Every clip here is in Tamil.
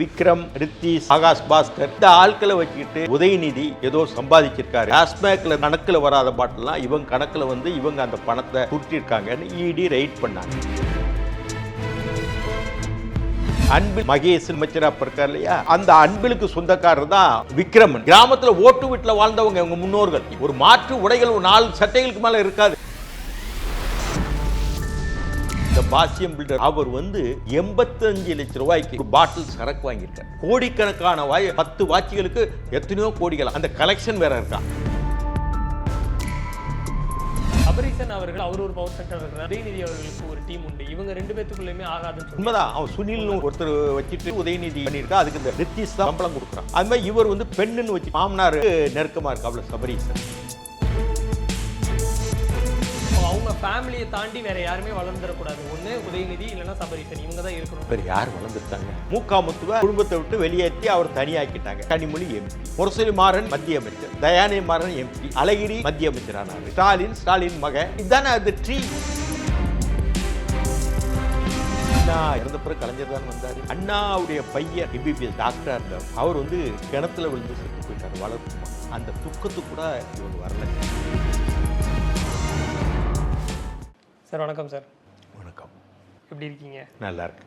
விக்ரம் ரித்தீஷ் ஆகாஷ் பாஸ்கர் இந்த ஆட்களை வச்சுக்கிட்டு உதயநிதி ஏதோ சம்பாதிச்சிருக்காரு. டாஸ்மேக்ல கணக்கில் வராத பாட்டெல்லாம் இவங்க கணக்கில் வந்து இவங்க அந்த பணத்தை கொடுத்திருக்காங்கன்னு இடி ரைட் பண்ணாங்க. அன்பில் மகேஷ் அமைச்சரா இப்ப இருக்கார் இல்லையா? அந்த அன்பிலுக்கு சொந்தக்காரர் தான் விக்ரமன். கிராமத்தில் ஓட்டு வீட்டில் வாழ்ந்தவங்க அவங்க முன்னோர்கள். ஒரு மாற்று உடைகள் ஒரு நாலு சட்டைகளுக்கு மேலே இருக்காது. இந்த பாசியம் பில்டர். அவர் வந்து 85 லட்சம் ரூபாய்க்கு ஒரு பாட்டில் சரக்கு வாங்கியிருக்கார். கோடிக்கணக்கான வாய் பத்து வாட்சிகளுக்கு எத்தனையோ கோடிகள். அந்த கலெக்ஷன் வேற இருக்கா? அபரீசன் அவர்கள் அவர் ஒரு பவர் செக்டர் இருக்கிறார் உதயநிதி அவர்களுக்கு ஒரு டீம் உண்டு. இவங்க ரெண்டு பேத்துக்குள்ளயுமே ஆகாதுன்னு உண்மைதான். அவன் சுனில்னு ஒருத்தர் வச்சுட்டு உதயநிதி பண்ணியிருக்கா. அதுக்கு இந்த ரித்தீஷ் தான் சம்பளம் கொடுக்குறான். அது மாதிரி இவர் வந்து பெண்ணுன்னு வச்சு மாமனார் நெருக்கமா இருக்கு. அவ்வளவு சபரீசன். ஃபேமிலியை தாண்டி வேற யாருமே வளர்ந்துடக்கூடாது. ஒண்ணு உதயநிதி இல்லைன்னா சபரீசன் இவங்க தான் இருக்கணும். வேறு யார் வளர்ந்துருக்காங்க? மூக்காமுத்துவ குடும்பத்தை விட்டு வெளியேற்றி அவர் தனியாக்கிட்டாங்க. கனிமொழி எம்பி முரசொலி மாறன் மத்திய அமைச்சர். தயாநிதி மாறன் எம்பி அழகிரி மத்திய அமைச்சரானார். ஸ்டாலின் ஸ்டாலின் மகன் இதுதானே அது ட்ரீ அண்ணா இறந்த பிறகு கலைஞர் தான் வந்தார். அண்ணாவுடைய பையன் எம்பிபிஎஸ் டாக்டரா இருந்தார். அவர் வந்து கிணத்துல விழுந்து செத்து போயிட்டார் வளர்ப்புமா அந்த துக்கத்துக்கு கூட இவங்க வரல. சார் வணக்கம் சார். வணக்கம். எப்படி இருக்கீங்க? நல்லா இருக்கு.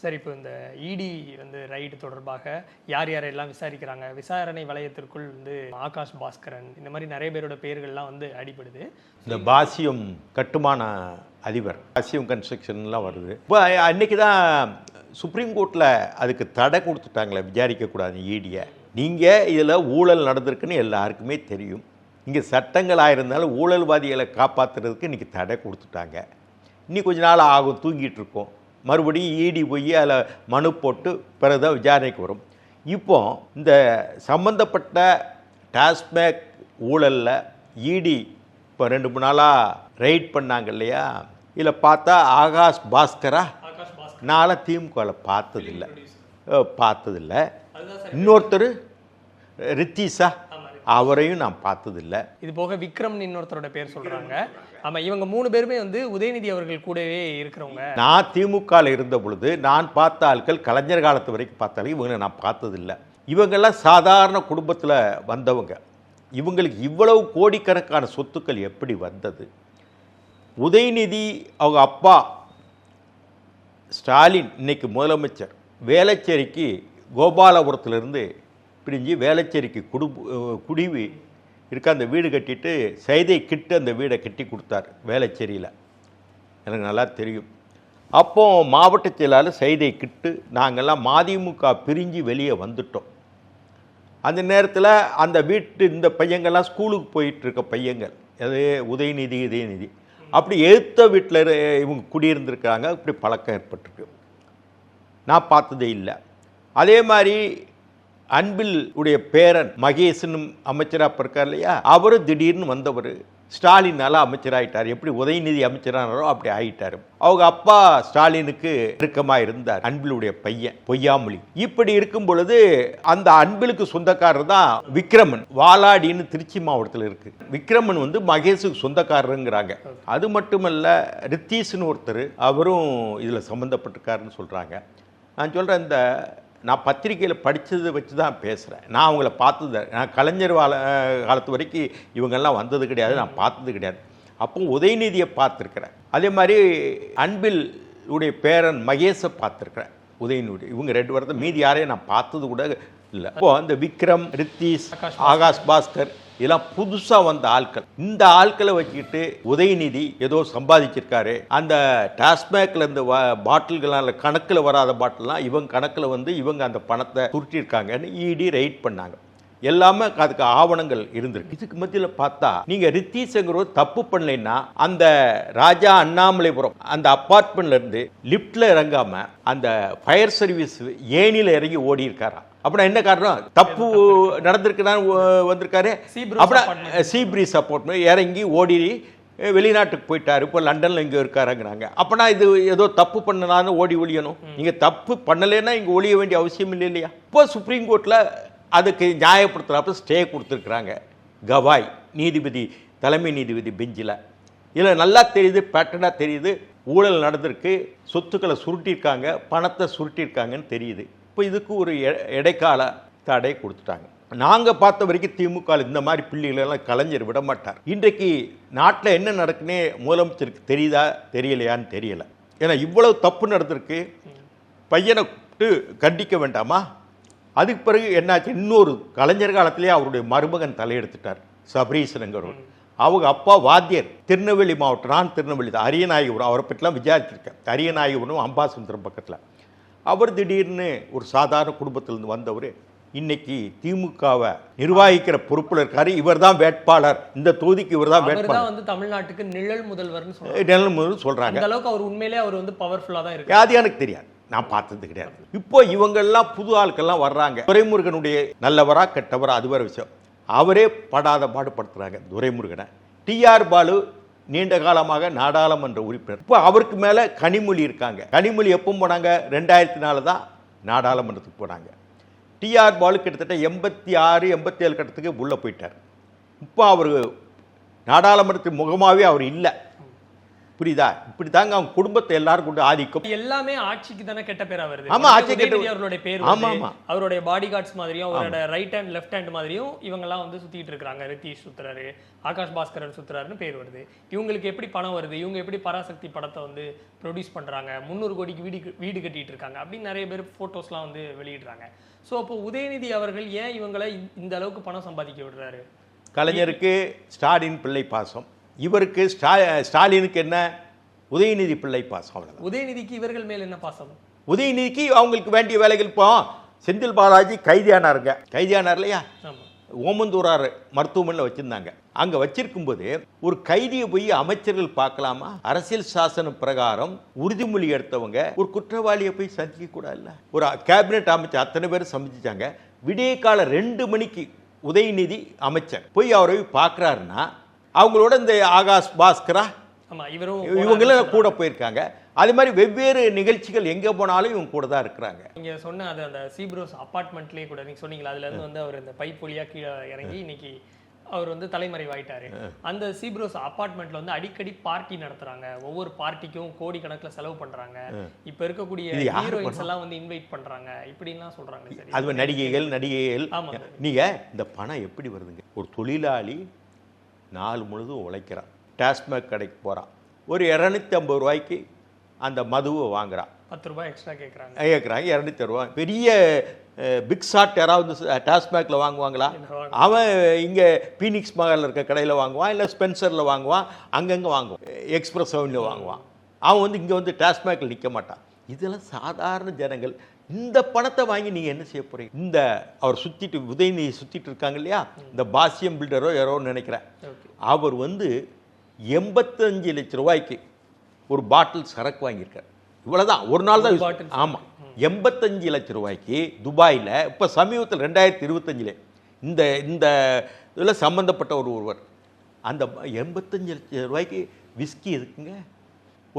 சார் இப்போ இந்த இடி வந்து ரைடு தொடர்பாக யார் யாரெல்லாம் விசாரிக்கிறாங்க? விசாரணை வளையத்திற்குள் வந்து ஆகாஷ் பாஸ்கரன் இந்த மாதிரி நிறைய பேரோட பெயர்கள்லாம் வந்து அடிபடுது. இந்த பாசியம் கட்டுமான அதிபர் பாசியம் கன்ஸ்ட்ரக்ஷன்லாம் வருது. இப்போ அன்னைக்கு தான் சுப்ரீம் கோர்ட்டில் அதுக்கு தடை கொடுத்துட்டாங்களே விசாரிக்கக்கூடாது ஈடியை நீங்கள் இதில் ஊழல் நடந்திருக்குன்னு எல்லாருக்குமே தெரியும். இங்கே சட்டங்கள் ஆயிருந்தாலும் ஊழல்வாதிகளை காப்பாற்றுறதுக்கு இன்றைக்கி தடை கொடுத்துட்டாங்க. இன்னி கொஞ்ச நாள் ஆகும் தூங்கிட்டு இருக்கோம் மறுபடியும் ஈடி போய் அதில் மனு போட்டு பிறகுதான் விசாரணைக்கு வரும். இப்போ இந்த சம்பந்தப்பட்ட டாஸ்மேக் ஊழலில் இடி இப்போ ரெண்டு மூணு நாளாக ரைட் பண்ணாங்க இல்லையா? இதில் பார்த்தா ஆகாஷ் பாஸ்கரா நான்லாம் திமுகவில் பார்த்ததில்ல. பார்த்ததில்ல. இன்னொருத்தர் ரித்தீஷா. அவரையும் நான் பார்த்ததில்ல. இது போக விக்ரம் இன்னொருத்தரோட பேர் சொல்றாங்க. ஆமா இவங்க மூணு பேருமே வந்து உதயநிதி அவர்கள் கூடவே இருக்கிறவங்க. நான் திமுகவில் இருந்த பொழுது நான் பார்த்த ஆட்கள் கலைஞர் காலத்து வரைக்கும் பார்த்தாலும் இவங்களை நான் பார்த்ததில்ல. இவங்கெல்லாம் சாதாரண குடும்பத்தில் வந்தவங்க. இவங்களுக்கு இவ்வளவு கோடிக்கணக்கான சொத்துக்கள் எப்படி வந்தது? உதயநிதி அவங்க அப்பா ஸ்டாலின் இன்னைக்கு முதலமைச்சர் வேளச்சேரிக்கு கோபாலபுரத்திலிருந்து பிரிஞ்சு வேளச்சேரிக்கு குடு குடிவி இருக்க அந்த வீடு கட்டிட்டு சைதை கிட்டு அந்த வீடை கட்டி கொடுத்தார் வேளச்சேரியில். எனக்கு நல்லா தெரியும். அப்போ மாவட்ட செயலாளர் சைதை கிட்டு நாங்கள்லாம் மதிமுக பிரிஞ்சு வெளியே வந்துட்டோம். அந்த நேரத்தில் அந்த வீட்டு இந்த பையங்கள்லாம் ஸ்கூலுக்கு போயிட்டுருக்க பையங்கள் அது உதயநிதி உதயநிதி அப்படி எழுத்த வீட்டில் இவங்க குடியிருந்திருக்கிறாங்க. இப்படி பழக்கம் ஏற்பட்டிருக்கு. நான் பார்த்ததே இல்லை. அதே மாதிரி அன்பில் உடைய பேரன் மகேசனும் அமைச்சராக இப்போ இருக்கார் இல்லையா? அவரும் திடீர்னு வந்தவர். ஸ்டாலினால அமைச்சராயிட்டார். எப்படி உதயநிதி அமைச்சரானாரோ அப்படி ஆயிட்டார். அவங்க அப்பா ஸ்டாலினுக்கு நெருக்கமாக இருந்தார். அன்பிலுடைய பையன் பொய்யாமொழி. இப்படி இருக்கும் பொழுது அந்த அன்பிலுக்கு சொந்தக்காரர் தான் விக்ரமன். வாலாடின்னு திருச்சி மாவட்டத்தில் இருக்கு. விக்ரமன் வந்து மகேஷுக்கு சொந்தக்காரருங்கிறாங்க. அது மட்டுமல்ல ரித்தீஷ்னு ஒருத்தர் அவரும் இதில் சம்மந்தப்பட்டிருக்காருன்னு சொல்கிறாங்க நான் சொல்கிறேன் இந்த நான் பத்திரிக்கையில் படித்ததை வச்சு தான் பேசுகிறேன் நான் அவங்கள பார்த்தது நான் கலைஞர் வாழ காலத்து வரைக்கும் இவங்கெல்லாம் வந்தது கிடையாது. நான் பார்த்தது கிடையாது. அப்போ உதயநிதியை பார்த்துருக்குறேன். அதே மாதிரி அன்பில் உடைய பேரன் மகேஷை பார்த்துருக்குறேன். உதயநிதி இவங்க ரெண்டு வாரத்தை மீதி யாரையும் நான் பார்த்தது கூட இல்லை. இப்போ அந்த விக்ரம் ரித்தீஷ் ஆகாஷ் பாஸ்கர் இதெல்லாம் புதுசாக வந்த ஆட்கள். இந்த ஆட்களை வச்சுக்கிட்டு உதயநிதி ஏதோ சம்பாதிச்சிருக்காரு. அந்த டாஸ்மேக்ல இந்த பாட்டில்களால் கணக்கில் வராத பாட்டில்லாம் இவங்க கணக்கில் வந்து இவங்க அந்த பணத்தை சுருட்டியிருக்காங்கன்னு இடி ரைட் பண்ணாங்க. எல்லாமே அதுக்கு ஆவணங்கள் இருந்திருக்கு. இதுக்கு மத்தியில் பார்த்தா நீங்க ரித்தீஷங்கிறவர் தப்பு பண்ணலைன்னா அந்த ராஜா அண்ணாமலைபுரம் அந்த அப்பார்ட்மெண்ட்ல இருந்து லிப்ட்ல இறங்காம அந்த ஃபயர் சர்வீஸ் ஏணியில இறங்கி ஓடி இருக்காரா அப்படின்னா என்ன காரணம்? தப்பு நடந்திருக்குன்னா வந்திருக்காரு? அப்படின்னா apartment. சீ பிரீஸ் அப்பார்ட்மெண்ட் இறங்கி ஓடி வெளிநாட்டுக்கு போயிட்டாரு. இப்போ லண்டன்ல இங்கே இருக்காருங்கிறாங்க. அப்பனா இது ஏதோ தப்பு பண்ணலான்னு ஓடி ஒழியணும். நீங்க தப்பு பண்ணலைன்னா இங்கே ஒழிய வேண்டிய அவசியம் இல்லை இல்லையா? இப்போ சுப்ரீம் கோர்ட்டில் அதுக்கு நியாயப்படுத்துகிறப்ப ஸ்டே கொடுத்துருக்குறாங்க. கவாய் நீதிபதி தலைமை நீதிபதி பெஞ்சில். இதில் நல்லா தெரியுது பேட்டர்னாக தெரியுது. ஊழல் நடந்திருக்கு. சொத்துக்களை சுருட்டியிருக்காங்க பணத்தை சுருட்டியிருக்காங்கன்னு தெரியுது. இப்போ இதுக்கு ஒரு இடைக்கால தடை கொடுத்துட்டாங்க. நாங்கள் பார்த்த வரைக்கும் திமுக இந்த மாதிரி பிள்ளைகளெல்லாம் கலைஞர் விட மாட்டார். இன்றைக்கு நாட்டில் என்ன நடக்குன்னே முதலமைச்சருக்கு தெரியுதா தெரியலையான்னு தெரியலை. ஏன்னா இவ்வளவு தப்பு நடந்திருக்கு. பையனை கூப்பிட்டு கண்டிக்க வேண்டாமா? அதுக்கு பிறகு என்னாச்சு? இன்னொரு கலைஞர் காலத்திலேயே அவருடைய மருமகன் தலையெடுத்துட்டார் சபரீசனுங்கிறவர் அவங்க அப்பா வாத்தியர் திருநெல்வேலி மாவட்டம் நான் திருநெல்வேலி தான். அரியநாயகபுரம் அவரை பற்றிலாம் விசாரிச்சிருக்கேன். அரியநாயகபுரம் அம்பாசுந்தரம் பக்கத்தில். அவர் திடீர்னு ஒரு சாதாரண குடும்பத்திலிருந்து வந்தவர் இன்னைக்கு திமுகவை நிர்வகிக்கிற பொறுப்பில் இருக்காரு. இவர் தான் வேட்பாளர். இந்த தொகுதிக்கு இவர் தான் வேட்பாளர். வந்து தமிழ்நாட்டுக்கு நிழல் முதல்வர்னு சொல்றாங்க. நிலைமை சொல்றாங்க. அந்த அளவுக்கு அவர் உண்மையிலே அவர் வந்து பவர்ஃபுல்லா தான் இருக்கு அது எனக்கு தெரியாது. நான் பார்த்தது கிடையாது. இப்போ இவங்கெல்லாம் புது ஆட்கள்லாம் வர்றாங்க. துரைமுருகனுடைய நல்லவரா கெட்டவரா அது வேற விஷயம். அவரே படாத பாடுபடுத்துறாங்க துரைமுருகனை. டிஆர் பாலு நீண்ட காலமாக நாடாளுமன்ற உறுப்பினர். இப்போ அவருக்கு மேலே கனிமொழி இருக்காங்க. கனிமொழி எப்போ போனாங்க? ரெண்டாயிரத்தி நாலு தான் நாடாளுமன்றத்துக்கு போனாங்க. டிஆர் பாலு கிட்டத்தட்ட எண்பத்தி ஆறு எண்பத்தி ஏழு கட்டத்துக்கு உள்ளே போயிட்டார். இப்போ அவர் நாடாளுமன்றத்தின் முகமாகவே அவர் இல்லை. புரியுதா இப்படி தாங்க அவங்க குடும்பத்தை எல்லாரும் கொண்டு ஆதிக்கம். எல்லாமே ஆட்சிக்கு தானே கெட்ட பேரா வருது. ஆமா, ஆட்சிக்கு கெட்ட- அவர்களுடைய பேர். ஆமா. ஆமா. அவருடைய பாடி கார்ட்ஸ் மாதிரியும் அவரோட ரைட் ஹேண்ட் லெஃப்ட் ஹேண்ட் மாதிரியும் இவங்க எல்லாம் வந்து சுத்திட்டு இருக்காங்க ரித்தீஷ் சுத்துறாரு ஆகாஷ் பாஸ்கரன் சுத்துறாருன்னு பேர் வருது. இவங்களுக்கு எப்படி பணம் வருது? இவங்க எப்படி பராசக்தி படத்தை வந்து ப்ரொடியூஸ் பண்றாங்க? முந்நூறு கோடிக்கு வீடு வீடு கட்டிட்டு இருக்காங்க. அப்படின்னு நிறைய பேர் போட்டோஸ்லாம் வந்து வெளியிடுறாங்க. ஸோ அப்போ உதயநிதி அவர்கள் ஏன் இவங்களை இந்த- இந்த அளவுக்கு பணம் சம்பாதிக்க விடுறாரு? கலைஞருக்கு ஸ்டாலின் பிள்ளை பாசம். இவருக்கு ஸ்டா ஸ்டாலினுக்கு என்ன? உதயநிதி பிள்ளை பாசம் அவ்வளவுதான். உதயநிதிக்கு இவர்கள் மேல் என்ன பாசம்? உதயநிதிக்கு அவங்களுக்கு வேண்டிய வேலைகள் இப்போ செந்தில் பாலாஜி கைதியானாருங்க. கைதியானார் இல்லையா? ஆமா. ஓமந்தூரார் மருத்துவமனையில் வச்சுருந்தாங்க. அங்கே வச்சிருக்கும்போது ஒரு கைதியை போய் அமைச்சர்கள் பார்க்கலாமா? அரசியல் சாசனம் பிரகாரம் உறுதிமொழி எடுத்தவங்க ஒரு குற்றவாளியை போய் சந்திக்க கூடாதுல்ல ஒரு கேபினெட் அமைச்சர் அத்தனை பேர் சந்திச்சாங்க விடிய கால ரெண்டு மணிக்கு உதயநிதி அமைச்சர் போய் அவரை பார்க்குறாருன்னா அவங்களோட இந்த ஆகாஷ் பாஸ்கரா இவங்களும் கூட போயிருக்காங்க. அது மாதிரி வெவ்வேறு நிகழ்ச்சிகள் எங்கே போனாலும் இவங்க கூட தான் இருக்கிறாங்க. நீங்க சொன்ன அது அந்த சீப்ரோஸ் அபார்ட்மெண்ட்லயே கூட நீங்க சொன்னீங்களா அதுல இருந்து வந்து அவர் இந்த பைப் வழியா கீழே இறங்கி இன்னைக்கு அவர் வந்து தலைமறைவாயிட்டாரு. அந்த சீப்ரோஸ் அபார்ட்மெண்ட்ல வந்து அடிக்கடி பார்ட்டி நடத்துறாங்க. ஒவ்வொரு பார்ட்டிக்கும் கோடி கணக்குல செலவு பண்றாங்க. இப்ப இருக்கக்கூடிய ஹீரோயின்ஸ் எல்லாம் வந்து இன்வைட் பண்றாங்க. இப்படின்லாம் சொல்றாங்க அது நடிகைகள் நடிகைகள். ஆமா. நீங்க இந்த பணம் எப்படி வருதுங்க? ஒரு தொழிலாளி நாள் முழுதும் உழைக்கிறான். டாஸ்மாக் கடைக்கு போகிறான் ஒரு இரநூத்தி ஐம்பது ரூபாய்க்கு அந்த மதுவை வாங்குறான். பத்து ரூபாய் எக்ஸ்ட்ரா கேக்குறாங்க. கேட்குறாங்க இரநூத்தி ரூபா பெரிய பிக் ஷாட் யாராவது டாஸ்மாகில் வாங்குவாங்களா? அவன் இங்கே பீனிக்ஸ் மகாலில் இருக்க கடையில் வாங்குவான் இல்லை ஸ்பென்சரில் வாங்குவான் அங்கங்கே வாங்குவான். எக்ஸ்பிரஸ் செவனில் வாங்குவான். அவன் வந்து இங்கே வந்து டாஸ்மாகில் நிற்க மாட்டான். இதெல்லாம் சாதாரண ஜனங்கள் இந்த பணத்தை வாங்கி நீங்கள் என்ன செய்ய போறீங்க? இந்த அவர் சுற்றிட்டு உதயநிதி சுற்றிட்டு இருக்காங்க இல்லையா? இந்த பாசியம் பில்டரோ யாரோ நினைக்கிறேன். அவர் வந்து எண்பத்தஞ்சு லட்ச ரூபாய்க்கு ஒரு பாட்டில் சரக்கு வாங்கியிருக்கார். இவ்வளவுதான். ஒரு நாள் தான் ஒரு bottle use- ஆமா. எண்பத்தஞ்சு லட்ச ரூபாய்க்கு துபாயில் இப்போ சமீபத்தில் ரெண்டாயிரத்தி இருபத்தஞ்சிலே இந்த இந்த இதில் சம்மந்தப்பட்ட ஒரு ஒருவர். அந்த எண்பத்தஞ்சு லட்ச ரூபாய்க்கு விஸ்கி எதுக்குங்க?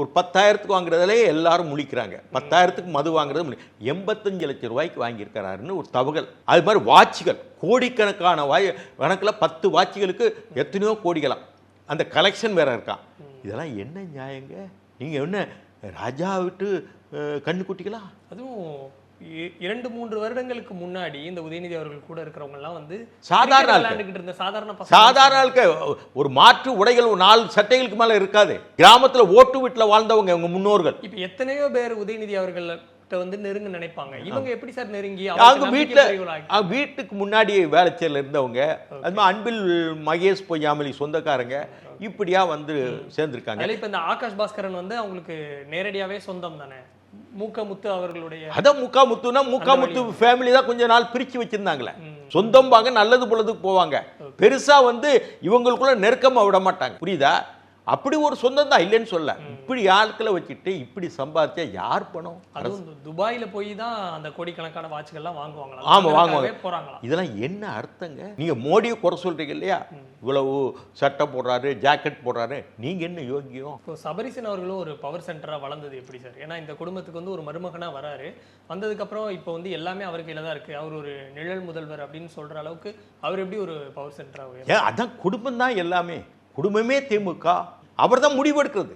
ஒரு பத்தாயிரத்துக்கு வாங்குறதுலே எல்லாரும் முழிக்கிறாங்க. பத்தாயிரத்துக்கு மது வாங்குறது எண்பத்தஞ்சு லட்சம் ரூபாய்க்கு வாங்கியிருக்கிறாருன்னு ஒரு தகவல் அது மாதிரி வாட்சுகள் கோடிக்கணக்கான வாய் கணக்கில் பத்து வாட்சிகளுக்கு எத்தனையோ கோடிகளாம். அந்த கலெக்ஷன் வேற இருக்கான் இதெல்லாம் என்ன நியாயங்க? நீங்கள் என்ன ராஜா விட்டு கண்ணு குட்டிகளா அதுவும் இரண்டு மூன்று வருடங்களுக்கு முன்னாடி இந்த உதயநிதி அவர்கள் கூட இருக்கிறவங்க எல்லாம் வந்து சாதாரண. விளையாண்டுகிட்டு இருந்த சாதாரண சாதாரண ஒரு மாற்று உடைகள் ஒரு நாலு சட்டைகளுக்கு மேலே இருக்காது. கிராமத்தில் ஓட்டு வீட்டில் வாழ்ந்தவங்க இவங்க முன்னோர்கள். இப்ப எத்தனையோ பேர் உதயநிதி அவர்கள்ட்ட வந்து நெருங்க நினைப்பாங்க. இவங்க எப்படி சார் நெருங்கி? அவங்க வீட்டில் வீட்டுக்கு முன்னாடி வேலைச்சேரில் இருந்தவங்க அது மாதிரி அன்பில் மகேஷ் பொய்யாமலி சொந்தக்காரங்க இப்படியா வந்து சேர்ந்துருக்காங்க. இப்ப இந்த ஆகாஷ் பாஸ்கரன் வந்து அவங்களுக்கு நேரடியாவே சொந்தம் தானே? மூக்க முத்து அவர்களுடைய அதான் முக்கா முத்துனா முக்கா முத்து ஃபேமிலி தான் கொஞ்ச நாள் பிரிச்சு வச்சிருந்தாங்களே. சொந்தம் வாங்க நல்லது பொழுதுக்கு போவாங்க. பெருசா வந்து இவங்களுக்குள்ள நெருக்கமா விட மாட்டாங்க. புரியுதா? அப்படி ஒரு சொந்தம் தான் இல்லைன்னு சொல்ல. இப்படி ஆட்களை வச்சுட்டு இப்படி சம்பாதிச்சா யார் பணம்? அதுவும் துபாயில போய் தான் அந்த கோடிக்கணக்கான வாட்ச்கள்லாம் வாங்குவாங்களா? ஆமா, வாங்குவாங்க. போறாங்களா? இதெல்லாம் என்ன அர்த்தங்க? நீங்க மோடியை குறை சொல்றீங்க இல்லையா? இவ்வளவு சட்டை போடுறாரு ஜாக்கெட் போடுறாரு. நீங்க என்ன யோகியம் இப்போ சபரிசன் அவர்களும் ஒரு பவர் சென்டரா வளர்ந்தது எப்படி சார்? ஏன்னா இந்த குடும்பத்துக்கு வந்து ஒரு மருமகனா வராரு. வந்ததுக்கு அப்புறம் இப்போ வந்து எல்லாமே அவர் கையில தான் இருக்கு. அவர் ஒரு நிழல் முதல்வர் அப்படின்னு சொல்ற அளவுக்கு அவர் எப்படி ஒரு பவர் சென்டரா ஏன் அதான் குடும்பம் தான் எல்லாமே. குடும்பமே திமுக. அவர் தான் முடிவெடுக்கிறது.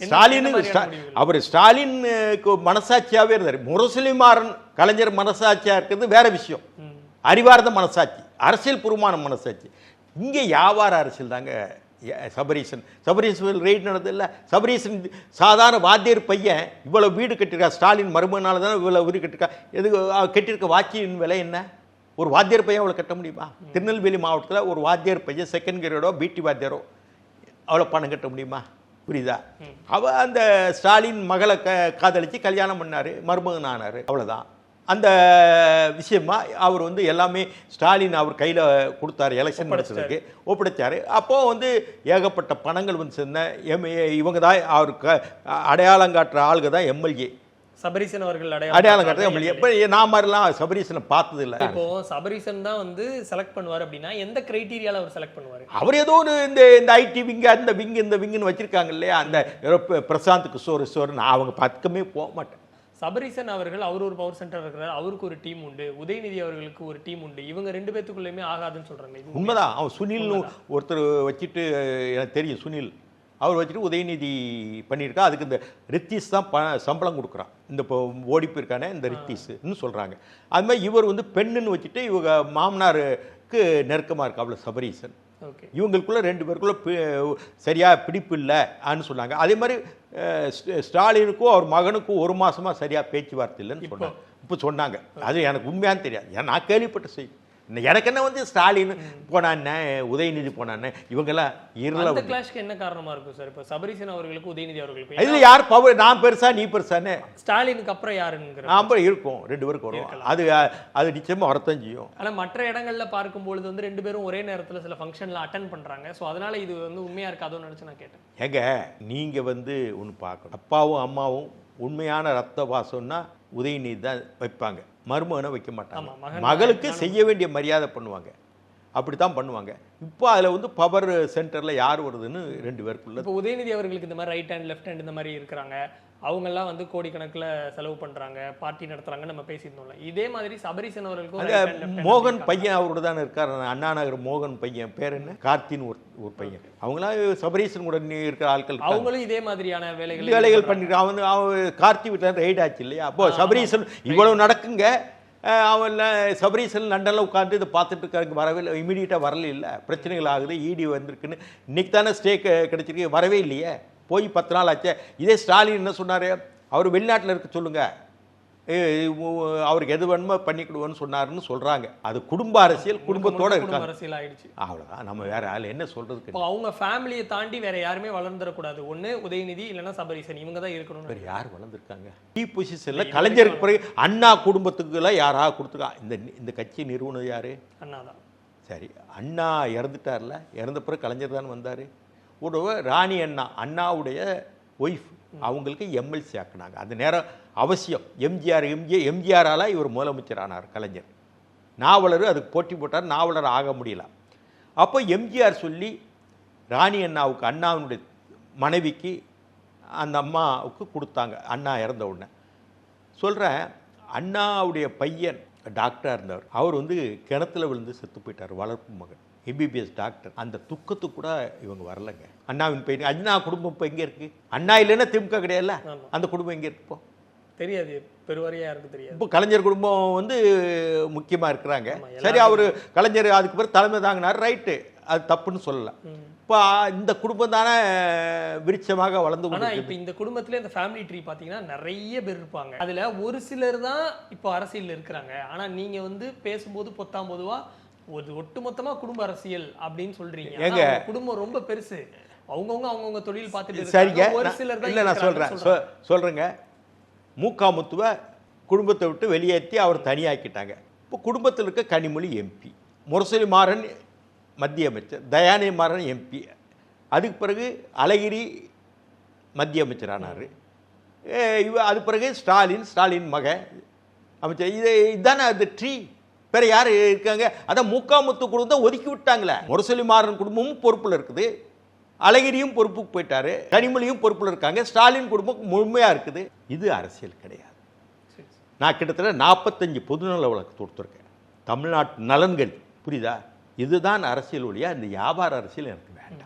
ஸ்டாலின் என்ன மாதிரியான ஸ்டா- முடிவுகள்? அவர் ஸ்டாலினுக்கு மனசாட்சியாகவே இருந்தார். முரசொலிமாறன் கலைஞர் மனசாட்சியாக இருக்கிறது வேற விஷயம். அறிவார்ந்த மனசாட்சி அரசியல் பூர்வமான மனசாட்சி. இங்கே வியாபார அரசியல் தாங்க? சபரீசன். சபரீசன் ரெய்ட் நடந்ததில்ல? சபரீசன் சாதாரண வாத்தியர் பையன் இவ்வளோ வீடு கட்டியிருக்கா ஸ்டாலின் மருமகனால தான் இவ்வளோ வீடு கட்டிருக்கா? அவ கட்டியிருக்க வாட்சியின் விலை என்ன? ஒரு வாத்தியர் பையன் அவ்வளோ கட்ட முடியுமா? திருநெல்வேலி மாவட்டத்தில் ஒரு வாத்தியர் பையன் செகண்ட் கிரேடோ பிடி வாத்தியரோ? அவ்வளோ பணம் கட்ட முடியுமா? புரியுதா? அவ அந்த ஸ்டாலின் மகளை க காதலிச்சு கல்யாணம் பண்ணாரு மருமகன் ஆனாரு அவ்வளோதான் அந்த விஷயமா அவர் வந்து எல்லாமே ஸ்டாலின் அவர் கையில் கொடுத்தாரு எலெக்ஷன் நடத்துறதுக்கு ஒப்படைச்சாரு. அப்போ வந்து ஏகப்பட்ட பணங்கள் வந்து சேர்ந்த எம் இவங்க தான் அவருக்கு அடையாளம் காட்டுற ஆளுங்க தான் எம்எல்ஏ சபரீசன் அவர்கள் அடையாளம் காட்டுற எம்எல்ஏ இப்போ நான் மாதிரிலாம் சபரீசனை பார்த்தது இல்லை இப்போ சபரீசன் தான் வந்து செலக்ட் பண்ணுவார் அப்படின்னா எந்த கிரைட்டீரியால அவர் செலக்ட் பண்ணுவாரு? அவர் ஏதோ ஒரு இந்த இந்த ஐடி விங்கு அந்த விங்கு இந்த விங்குன்னு வச்சிருக்காங்க இல்லையா? அந்த பிரசாந்த் கிஷோர் கிஷோர் நான் அவங்க பக்கமே போக மாட்டேன். சபரீசன் அவர்கள் அவர் ஒரு பவர் சென்டர் இருக்கிறார் அவருக்கு ஒரு டீம் உண்டு. உதயநிதி அவர்களுக்கு ஒரு டீம் உண்டு. இவங்க ரெண்டு பேத்துக்குள்ளயுமே ஆகாதுன்னு சொல்றாங்க உண்மைதான். அவன் சுனில்னு ஒருத்தர் வச்சுட்டு எனக்கு தெரியும் சுனில். அவர் வச்சுட்டு உதயநிதி பண்ணியிருக்கா. அதுக்கு இந்த ரித்தீஷ் தான் ப சம்பளம் கொடுக்குறான். இந்த இப்போ ஓடி போயிருக்கானே இந்த ரித்தீஷ்னு சொல்கிறாங்க அது மாதிரி இவர் வந்து பெண்ணுன்னு வச்சுட்டு இவங்க மாமனாருக்கு நெருக்கமாக இருக்கா அவ்வளோ சபரீசன். ஓகே. இவங்களுக்குள்ள ரெண்டு பேருக்குள்ள பி- சரியா பிடிப்பு இல்லைன்னு சொன்னாங்க. அதே மாதிரி ஸ்டாலினுக்கும் அவர் மகனுக்கும் ஒரு மாசமா சரியா பேச்சுவார்த்தை இல்லைன்னு சொன்னாங்க. இப்போ சொன்னாங்க. அது எனக்கு உண்மையான்னு தெரியாது. ஏன்னா நான் கேள்விப்பட்ட செய்தி. எனக்கு என்ன வந்து ஸ்டாலின் போனான்னு உதயநிதி போனான்னு இவங்கெல்லாம் இருள அந்த கிளாஷ்க்கு என்ன காரணமா இருக்கும் சார் இப்போ சபரீசன் அவர்களுக்கு உதயநிதி அவர்களுக்கு இதுல யார் பவர் நான் பெருசா நீ பெருசான்னு. ஸ்டாலினுக்கு அப்புறம் யாருங்கிற நாம இருக்கும் ரெண்டு பேருக்கு வரும். அது அது நிச்சயமா வரத்தான் செய்யும். ஆனா மற்ற இடங்கள்ல பார்க்கும்பொழுது வந்து ரெண்டு பேரும் ஒரே நேரத்துல சில ஃபங்க்ஷன்ல அட்டன் பண்றாங்க. சோ அதனால இது வந்து உண்மையா இருக்காதோன்னு நினைச்சு நான் கேட்டேன். ஏங்க நீங்க வந்து ஒன்று பார்க்கணும். அப்பாவும் அம்மாவும் உண்மையான ரத்த பாசம்னா உதயநிதி தான் வைப்பாங்க. மருமகனை வைக்க மாட்டாங்க. மகளுக்கு செய்ய வேண்டிய மரியாதை பண்ணுவாங்க. அப்படி தான் பண்ணுவாங்க. இப்போ அதில் வந்து பவர் சென்டரில் யார் வருதுன்னு ரெண்டு பேருக்குள்ள இப்போ உதயநிதி அவர்களுக்கு இந்த மாதிரி ரைட் ஹேண்ட் லெஃப்ட் ஹேண்ட் இந்த மாதிரி இருக்கிறாங்க. அவங்கெல்லாம் வந்து கோடிக்கணக்கில் செலவு பண்றாங்க பார்ட்டி நடத்துறாங்கன்னு நம்ம பேசியிருந்தோம்ல. இதே மாதிரி சபரீசன் அவர்களுக்கும் மோகன். பையன் அவரோட தானே இருக்கார். அண்ணா நகர் மோகன் பையன். பேர் என்ன? கார்த்தின்னு ஒரு ஒரு பையன். அவங்களாம் சபரீசன் கூட நீ இருக்கிற ஆட்கள். அவங்களும் இதே மாதிரியான வேலைகள் வேலைகள் பண்ணிட்டு அவன் அவன் கார்த்தி வீட்டில் ரைட் ஆச்சு இல்லையா? அப்போ சபரீசன் இவ்வளவு நடக்குங்க. அவன் சபரீசன் லண்டனில் உட்காந்து இதை பார்த்துட்டு இருக்காங்க வரவே இல்லை இமீடியட்டாக வரல இல்லை. பிரச்சனைகள் ஆகுது இடி வந்திருக்குன்னு. இன்னைக்கு தானே ஸ்டே கிடைச்சிருக்கு. வரவே இல்லையே. போய் பத்து நாள் ஆச்சே. இதே ஸ்டாலின் என்ன சொன்னார்? அவர் வெளிநாட்டில் இருக்க சொல்லுங்க. ஏ, உ- அவருக்கு எது வேணுமோ பண்ணிக்கிடுவோன்னு சொன்னாருன்னு சொல்கிறாங்க அது குடும்ப அரசியல் குடும்பத்தோட குடும்ப இருக்காங்க. அரசியல் ஆயிடுச்சு. அவ்வளோதான் நம்ம வேற ஆள் என்ன சொல்கிறதுக்கு இப்போ அவங்க ஃபேமிலியை தாண்டி வேற யாருமே வளர்ந்துடக்கூடாது ஒண்ணு உதயநிதி இல்லைன்னா சபரீசன். இவங்க தான் இருக்கணும்னு. வேறு யார் வளர்ந்துருக்காங்க? டீ பொசிஷனில் கலைஞருக்கு பிறகு அண்ணா குடும்பத்துக்குலாம் யாராக கொடுத்துருக்கா இந்த இந்த கட்சி நிறுவனம் யாரு? அண்ணா தான் சரி அண்ணா இறந்துட்டார்ல. இறந்த பிறகு கலைஞர் தான் வந்தார்? ஒரு ராணி அண்ணா அண்ணாவுடைய ஒய்ஃப் அவங்களுக்கு எம்எல்சி ஆக்குனாங்க. அந்த நேரம் அவசியம். எம்ஜிஆர் எம்ஜி எம்ஜிஆரால் இவர் முதலமைச்சர் ஆனார் கலைஞர். நாவலர் அதுக்கு போட்டி போட்டார் நாவலர் ஆக முடியல. அப்போ எம்ஜிஆர் சொல்லி ராணி அண்ணாவுக்கு அண்ணாவினுடைய மனைவிக்கு அந்த அம்மாவுக்கு கொடுத்தாங்க. அண்ணா இறந்த உடனே. சொல்கிறேன் அண்ணாவுடைய பையன் டாக்டராக இருந்தவர் அவர் வந்து கிணத்துல விழுந்து செத்து போயிட்டார் வளர்ப்பு மகன். எம்பிபிஎஸ் டாக்டர் அந்த துக்கத்துக்கு கூட இவங்க வரலங்க. அண்ணாவின் பையன் அண்ணா குடும்பம் இப்போ எங்கே இருக்குது அண்ணா இல்லைன்னா திமுக கிடையாதுல்ல. அந்த குடும்பம் எங்கே இருக்கு இப்போ? தெரியாது. பெருவாரியா யாருக்கும் தெரியாது. இப்போ கலைஞர் குடும்பம் வந்து முக்கியமாக இருக்கிறாங்க. சரி அவர் கலைஞர் அதுக்கு பிறகு தலைமை தாங்கினார். ரைட்டு. அது தப்புன்னு சொல்லலை. ம். இப்போ இந்த குடும்பம் தானே விருட்சமாக வளர்ந்து ஆனா கொண்டு இப்ப இந்த குடும்பத்துல இந்த ஃபேமிலி ட்ரீ பாத்தீங்கன்னா நிறைய பேர் இருப்பாங்க. அதுல ஒரு சிலர் தான் இப்போ அரசியல்ல இருக்கிறாங்க. ஆனா நீங்க வந்து பேசும்போது பொத்தாம் பொதுவா ஒரு ஒட்டுமொத்தமா குடும்ப அரசியல் அப்படின்னு சொல்றீங்க. குடும்பம் ரொம்ப பெருசு. அவங்கவுங்க அவங்கவுங்க தொழில் பார்த்துட்டு சரிங்க. ஒரு சிலர் இல்ல நான் சொல்றேன். சொ- சொல்றேங்க. மூக்காமுத்துவ குடும்பத்தை விட்டு வெளியேற்றி அவர் தனியாக்கிட்டாங்க. இப்போ குடும்பத்தில் இருக்க கனிமொழி எம்பி முரசொலி மாறன் மத்திய அமைச்சர். தயாநிதி மாறன் எம்பி அதுக்கு பிறகு அழகிரி மத்திய அமைச்சரானார். இவ அது பிறகு ஸ்டாலின் ஸ்டாலின் மகன் அமைச்சர். இது இதுதானே அந்த ட்ரீ வேற யார் இருக்காங்க? அதான் முக்காமுத்து குடும்பத்தை ஒதுக்கி விட்டாங்களே. முரசொலி மாறன் குடும்பமும் பொறுப்பில் இருக்குது. அழகிரியும் பொறுப்புக்கு போயிட்டாரு. கனிமொழியும் பொறுப்பில் இருக்காங்க. ஸ்டாலின் குடும்பம் முழுமையாக இருக்குது. இது அரசியல் கிடையாது. நான் கிட்டத்தட்ட நாற்பத்தஞ்சு பொதுநல வழக்கு தொடுத்துருக்கேன். தமிழ்நாட்டு நலன்கள் புரியுதா? இதுதான் அரசியல் ஒழியா? இந்த வியாபார அரசியல் எனக்கு வேண்டாம்.